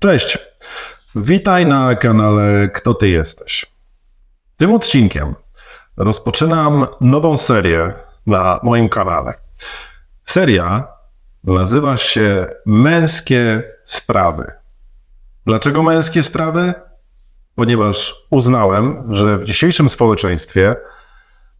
Cześć. Witaj na kanale Kto Ty Jesteś. Tym odcinkiem rozpoczynam nową serię na moim kanale. Seria nazywa się Męskie Sprawy. Dlaczego męskie sprawy? Ponieważ uznałem, że w dzisiejszym społeczeństwie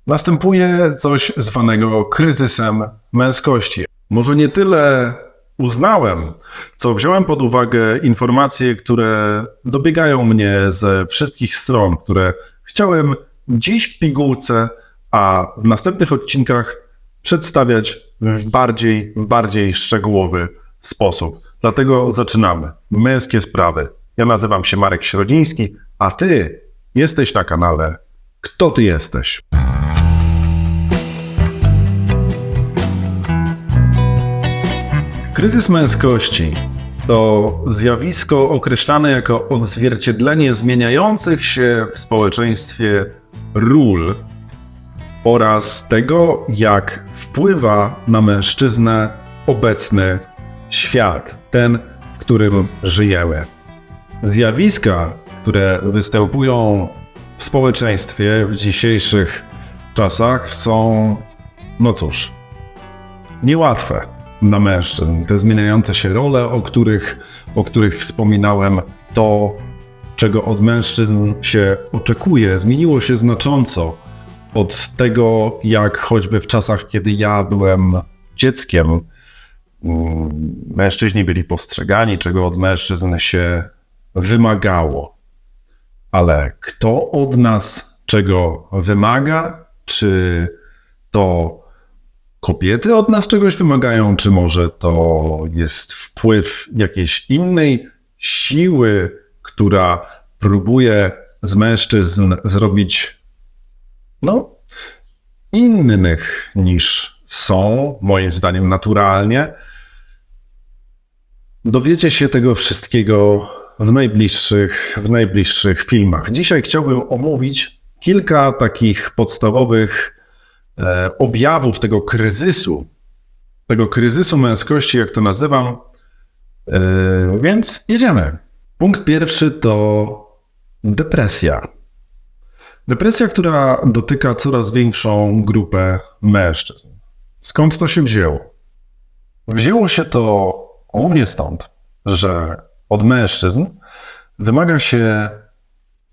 następuje coś zwanego kryzysem męskości. Może nie tyle uznałem, co wziąłem pod uwagę informacje, które dobiegają mnie ze wszystkich stron, które chciałem dziś w pigułce, a w następnych odcinkach przedstawiać w bardziej, bardziej szczegółowy sposób. Dlatego zaczynamy. Męskie sprawy. Ja nazywam się Marek Środziński, a ty jesteś na kanale Kto ty jesteś? Kryzys męskości to zjawisko określane jako odzwierciedlenie zmieniających się w społeczeństwie ról oraz tego, jak wpływa na mężczyznę obecny świat, ten, w którym żyjemy. Zjawiska, które występują w społeczeństwie w dzisiejszych czasach są, no cóż, niełatwe dla mężczyzn. Te zmieniające się role, o których, o których wspominałem, to, czego od mężczyzn się oczekuje, zmieniło się znacząco od tego, jak choćby w czasach, kiedy ja byłem dzieckiem, mężczyźni byli postrzegani, czego od mężczyzn się wymagało. Ale kto od nas czego wymaga? Czy to kobiety od nas czegoś wymagają, czy może to jest wpływ jakiejś innej siły, która próbuje z mężczyzn zrobić, no, innych niż są, moim zdaniem naturalnie. Dowiecie się tego wszystkiego w najbliższych, w najbliższych filmach. Dzisiaj chciałbym omówić kilka takich podstawowych objawów tego kryzysu, tego kryzysu męskości, jak to nazywam. E, więc jedziemy. Punkt pierwszy to depresja. Depresja, która dotyka coraz większą grupę mężczyzn. Skąd to się wzięło? Wzięło się to głównie stąd, że od mężczyzn wymaga się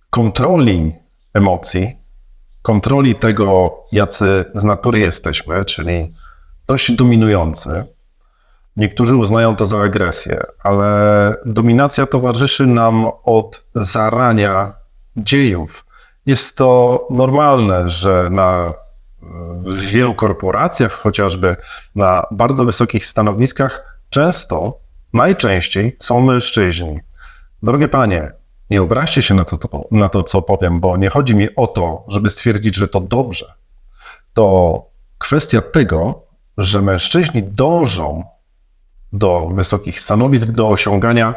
kontroli emocji, kontroli tego, jacy z natury jesteśmy, czyli dość dominujący. Niektórzy uznają to za agresję, ale dominacja towarzyszy nam od zarania dziejów. Jest to normalne, że na w wielu korporacjach, chociażby na bardzo wysokich stanowiskach, często, najczęściej są mężczyźni. Drogie panie, nie obraźcie się na to, to, na to, co powiem, bo nie chodzi mi o to, żeby stwierdzić, że to dobrze. To kwestia tego, że mężczyźni dążą do wysokich stanowisk, do osiągania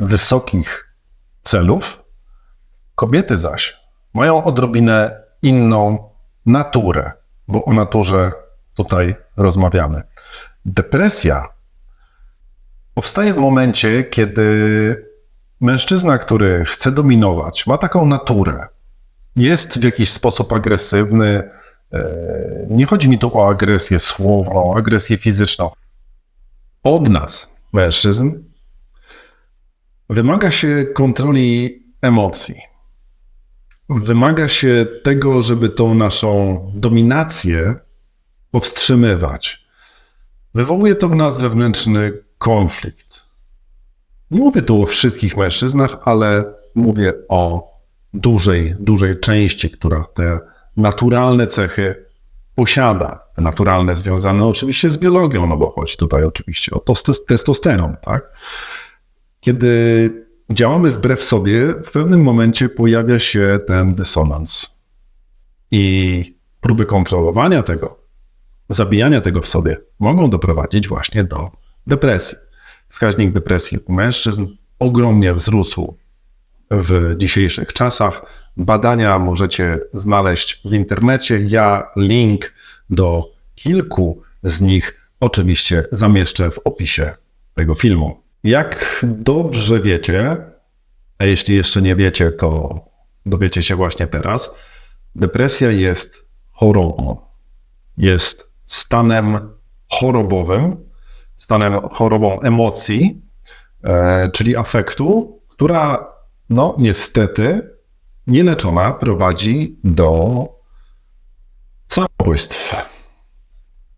wysokich celów. Kobiety zaś mają odrobinę inną naturę, bo o naturze tutaj rozmawiamy. Depresja powstaje w momencie, kiedy mężczyzna, który chce dominować, ma taką naturę, jest w jakiś sposób agresywny. e, Nie chodzi mi tu o agresję słowną, agresję fizyczną. Od nas, mężczyzn, wymaga się kontroli emocji. Wymaga się tego, żeby tą naszą dominację powstrzymywać. Wywołuje to w nas wewnętrzny konflikt. Nie mówię tu o wszystkich mężczyznach, ale mówię o dużej, dużej części, która te naturalne cechy posiada. Naturalne związane oczywiście z biologią, no bo chodzi tutaj oczywiście o tos- testosteron, tak? Kiedy działamy wbrew sobie, w pewnym momencie pojawia się ten dysonans. I próby kontrolowania tego, zabijania tego w sobie mogą doprowadzić właśnie do depresji. Wskaźnik depresji u mężczyzn ogromnie wzrósł w dzisiejszych czasach. Badania możecie znaleźć w internecie. Ja link do kilku z nich oczywiście zamieszczę w opisie tego filmu. Jak dobrze wiecie, a jeśli jeszcze nie wiecie, to dowiecie się właśnie teraz, depresja jest chorobą. Jest stanem chorobowym, stanem chorobą emocji, e, czyli afektu, która no niestety nieleczona prowadzi do samobójstw.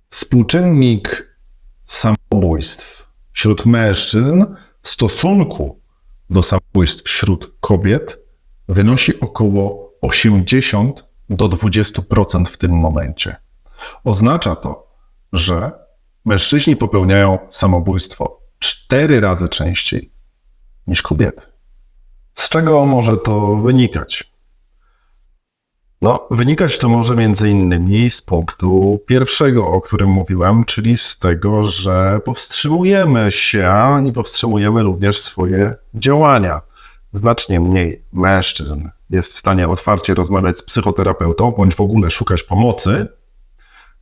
Współczynnik samobójstw wśród mężczyzn w stosunku do samobójstw wśród kobiet wynosi około 80 do 20% w tym momencie. Oznacza to, że mężczyźni popełniają samobójstwo cztery razy częściej niż kobiety. Z czego może to wynikać? No, wynikać to może między innymi z punktu pierwszego, o którym mówiłem, czyli z tego, że powstrzymujemy się i powstrzymujemy również swoje działania. Znacznie mniej mężczyzn jest w stanie otwarcie rozmawiać z psychoterapeutą, bądź w ogóle szukać pomocy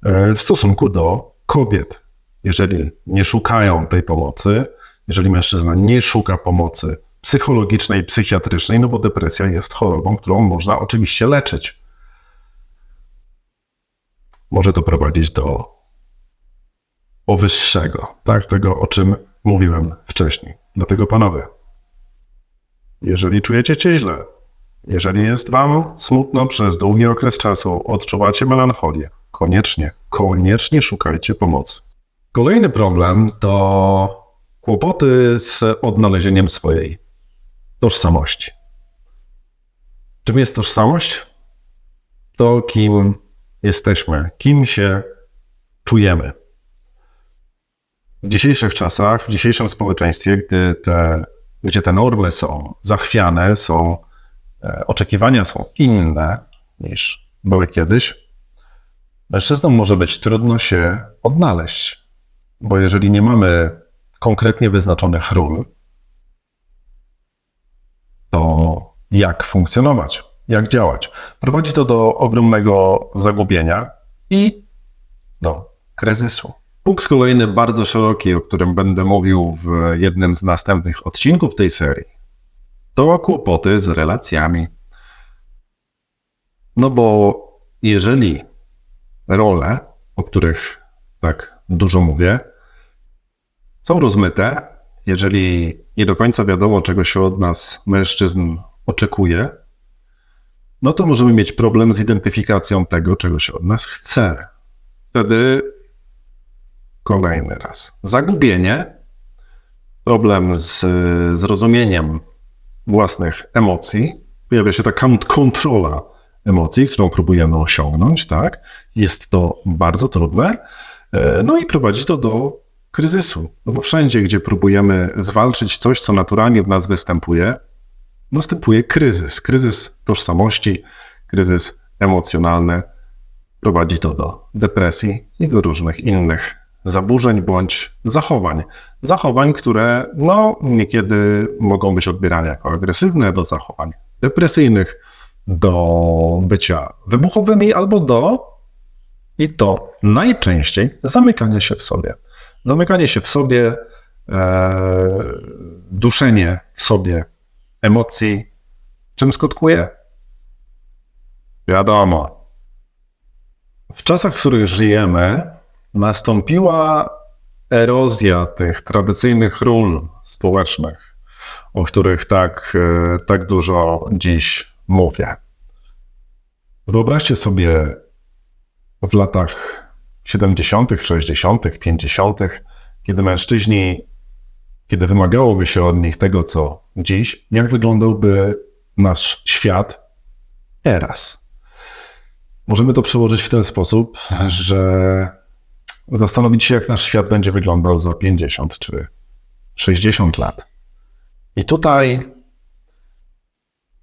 e, w stosunku do kobiet. Jeżeli nie szukają tej pomocy, jeżeli mężczyzna nie szuka pomocy psychologicznej, psychiatrycznej, no bo depresja jest chorobą, którą można oczywiście leczyć. Może to prowadzić do powyższego, tak, tego o czym mówiłem wcześniej. Dlatego panowie, jeżeli czujecie się źle, jeżeli jest wam smutno przez długi okres czasu, odczuwacie melancholię, koniecznie, koniecznie szukajcie pomocy. Kolejny problem to kłopoty z odnalezieniem swojej tożsamości. Czym jest tożsamość? To kim jesteśmy, kim się czujemy. W dzisiejszych czasach, w dzisiejszym społeczeństwie, gdy te, gdzie te normy są zachwiane, są, e, oczekiwania są inne niż były kiedyś, mężczyznom może być trudno się odnaleźć, bo jeżeli nie mamy konkretnie wyznaczonych ról, to jak funkcjonować, jak działać. Prowadzi to do ogromnego zagubienia i do kryzysu. Punkt kolejny, bardzo szeroki, o którym będę mówił w jednym z następnych odcinków tej serii, to kłopoty z relacjami. No bo jeżeli role, o których tak dużo mówię, są rozmyte, jeżeli nie do końca wiadomo, czego się od nas mężczyzn oczekuje, no to możemy mieć problem z identyfikacją tego, czego się od nas chce. Wtedy kolejny raz. Zagubienie, problem z zrozumieniem własnych emocji, pojawia się taka kontrola emocji, którą próbujemy osiągnąć, tak? Jest to bardzo trudne, e, no i prowadzi to do kryzysu. No bo wszędzie, gdzie próbujemy zwalczyć coś, co naturalnie w nas występuje, następuje kryzys. Kryzys tożsamości, kryzys emocjonalny. Prowadzi to do depresji i do różnych innych zaburzeń bądź zachowań. Zachowań, które no, niekiedy mogą być odbierane jako agresywne, do zachowań depresyjnych, do bycia wybuchowymi albo do, i to najczęściej, zamykania się w sobie zamykanie się w sobie, e, duszenie w sobie emocji, czym skutkuje? Wiadomo. W czasach, w których żyjemy, nastąpiła erozja tych tradycyjnych ról społecznych, o których tak, e, tak dużo dziś mówię. Wyobraźcie sobie w latach 70., 60., 50., kiedy mężczyźni, kiedy wymagałoby się od nich tego, co dziś, jak wyglądałby nasz świat teraz. Możemy to przełożyć w ten sposób, że zastanowić się, jak nasz świat będzie wyglądał za 50 czy 60 lat. I tutaj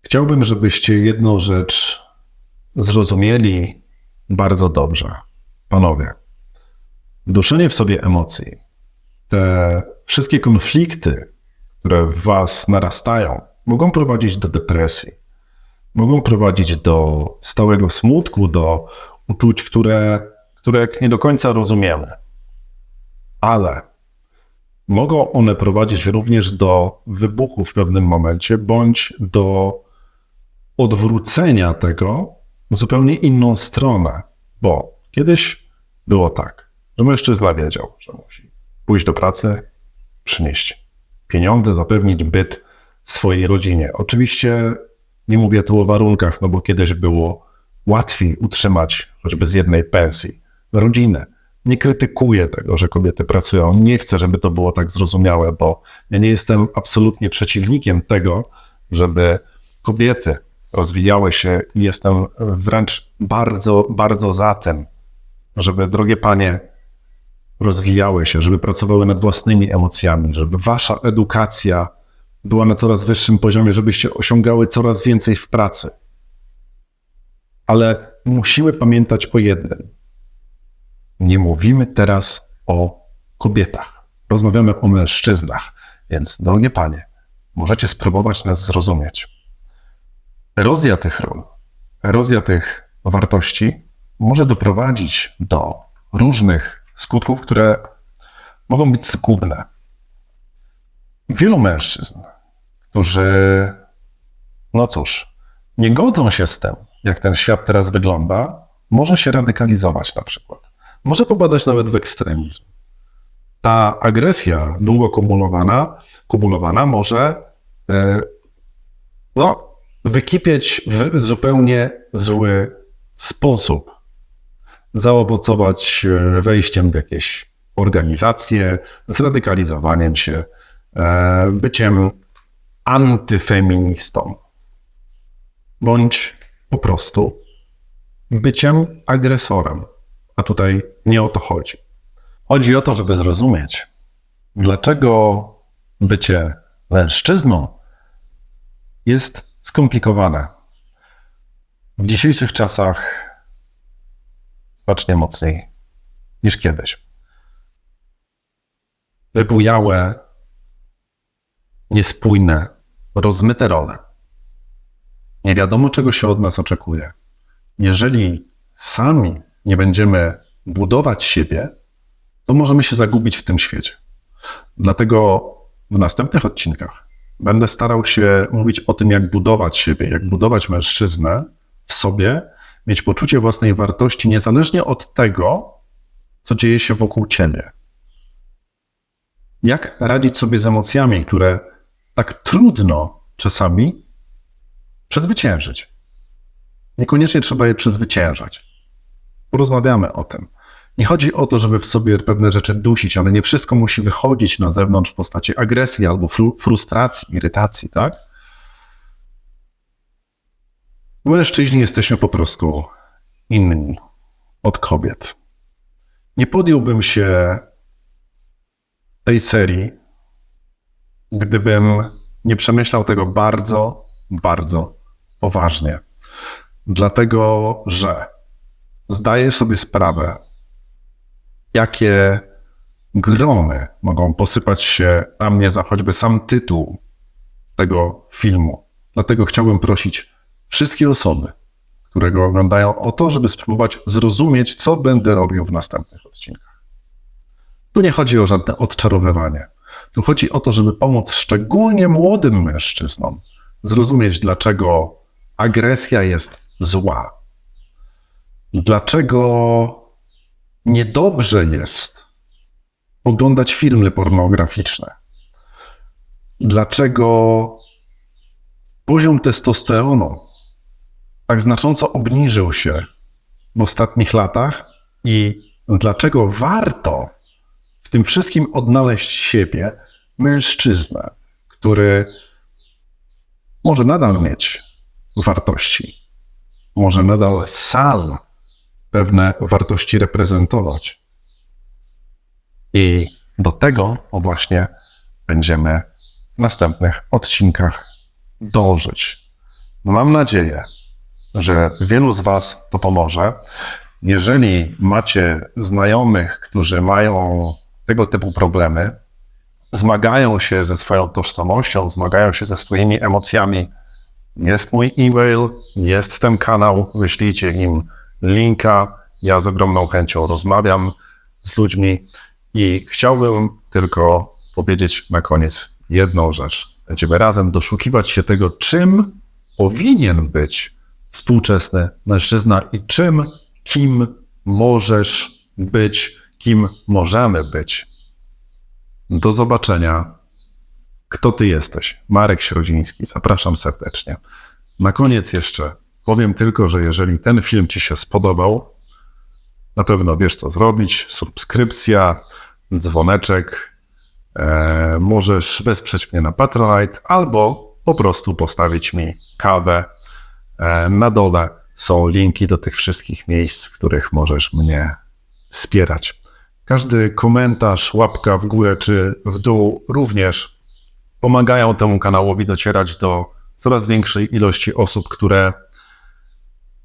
chciałbym, żebyście jedną rzecz zrozumieli bardzo dobrze. Panowie, duszenie w sobie emocji, te wszystkie konflikty, które w was narastają, mogą prowadzić do depresji, mogą prowadzić do stałego smutku, do uczuć, które, które nie do końca rozumiemy. Ale mogą one prowadzić również do wybuchu w pewnym momencie, bądź do odwrócenia tego zupełnie inną stronę. Bo kiedyś było tak, że mężczyzna wiedział, że musi pójść do pracy, przynieść pieniądze, zapewnić byt swojej rodzinie. Oczywiście nie mówię tu o warunkach, no bo kiedyś było łatwiej utrzymać choćby z jednej pensji rodzinę. Nie krytykuję tego, że kobiety pracują. Nie chcę, żeby to było tak zrozumiałe, bo ja nie jestem absolutnie przeciwnikiem tego, żeby kobiety rozwijały się i jestem wręcz bardzo, bardzo za tym, żeby drogie panie rozwijały się, żeby pracowały nad własnymi emocjami, żeby wasza edukacja była na coraz wyższym poziomie, żebyście osiągały coraz więcej w pracy. Ale musimy pamiętać o jednym. Nie mówimy teraz o kobietach. Rozmawiamy o mężczyznach. Więc, drogie panie, możecie spróbować nas zrozumieć. Erozja tych ról, erozja tych wartości może doprowadzić do różnych skutków, które mogą być zgubne. Wielu mężczyzn, którzy, no cóż, nie godzą się z tym, jak ten świat teraz wygląda, może się radykalizować na przykład. Może popadać nawet w ekstremizm. Ta agresja długo kumulowana, kumulowana może e, no, wykipieć w zupełnie zły sposób. Zaowocować e, wejściem w jakieś organizacje, zradykalizowaniem się, e, byciem antyfeministą, bądź po prostu byciem agresorem. A tutaj nie o to chodzi. Chodzi o to, żeby zrozumieć, dlaczego bycie mężczyzną jest skomplikowane. W dzisiejszych czasach znacznie mocniej niż kiedyś. Wybujałe, niespójne, rozmyte role. Nie wiadomo, czego się od nas oczekuje. Jeżeli sami nie będziemy budować siebie, to możemy się zagubić w tym świecie. Dlatego w następnych odcinkach będę starał się mówić o tym, jak budować siebie, jak budować mężczyznę w sobie, mieć poczucie własnej wartości niezależnie od tego, co dzieje się wokół ciebie. Jak radzić sobie z emocjami, które tak trudno czasami przezwyciężyć. Niekoniecznie trzeba je przezwyciężać. Porozmawiamy o tym. Nie chodzi o to, żeby w sobie pewne rzeczy dusić, ale nie wszystko musi wychodzić na zewnątrz w postaci agresji albo frustracji, irytacji, tak? Mężczyźni jesteśmy po prostu inni od kobiet. Nie podjąłbym się tej serii, gdybym nie przemyślał tego bardzo, bardzo poważnie. Dlatego, że zdaję sobie sprawę, jakie gromy mogą posypać się na mnie za choćby sam tytuł tego filmu. Dlatego chciałbym prosić wszystkie osoby, które go oglądają, o to, żeby spróbować zrozumieć, co będę robił w następnych odcinkach. Tu nie chodzi o żadne odczarowywanie. Tu chodzi o to, żeby pomóc szczególnie młodym mężczyznom zrozumieć, dlaczego agresja jest zła, dlaczego niedobrze jest oglądać filmy pornograficzne. Dlaczego poziom testosteronu tak znacząco obniżył się w ostatnich latach i dlaczego warto w tym wszystkim odnaleźć siebie, mężczyznę, który może nadal mieć wartości, może nadal sam pewne wartości reprezentować. I do tego właśnie będziemy w następnych odcinkach dążyć. Mam nadzieję, że wielu z Was to pomoże. Jeżeli macie znajomych, którzy mają tego typu problemy, zmagają się ze swoją tożsamością, zmagają się ze swoimi emocjami, jest mój e-mail, jest ten kanał, wyślijcie im linka. Ja z ogromną chęcią rozmawiam z ludźmi i chciałbym tylko powiedzieć na koniec jedną rzecz. Będziemy razem doszukiwać się tego, czym powinien być współczesny mężczyzna i czym, kim możesz być, kim możemy być. Do zobaczenia. Kto ty jesteś? Marek Środziński. Zapraszam serdecznie. Na koniec jeszcze powiem tylko, że jeżeli ten film ci się spodobał, na pewno wiesz co zrobić. Subskrypcja, dzwoneczek. E, możesz wesprzeć mnie na Patronite albo po prostu postawić mi kawę. E, na dole są linki do tych wszystkich miejsc, w których możesz mnie wspierać. Każdy komentarz, łapka w górę czy w dół również pomagają temu kanałowi docierać do coraz większej ilości osób, które,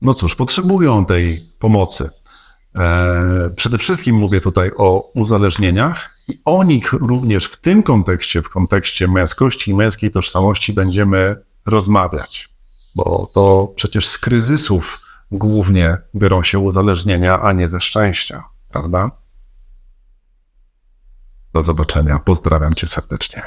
no cóż, potrzebują tej pomocy. E, Przede wszystkim mówię tutaj o uzależnieniach i o nich również w tym kontekście, w kontekście męskości i męskiej tożsamości będziemy rozmawiać, bo to przecież z kryzysów głównie biorą się uzależnienia, a nie ze szczęścia, prawda? Do zobaczenia. Pozdrawiam cię serdecznie.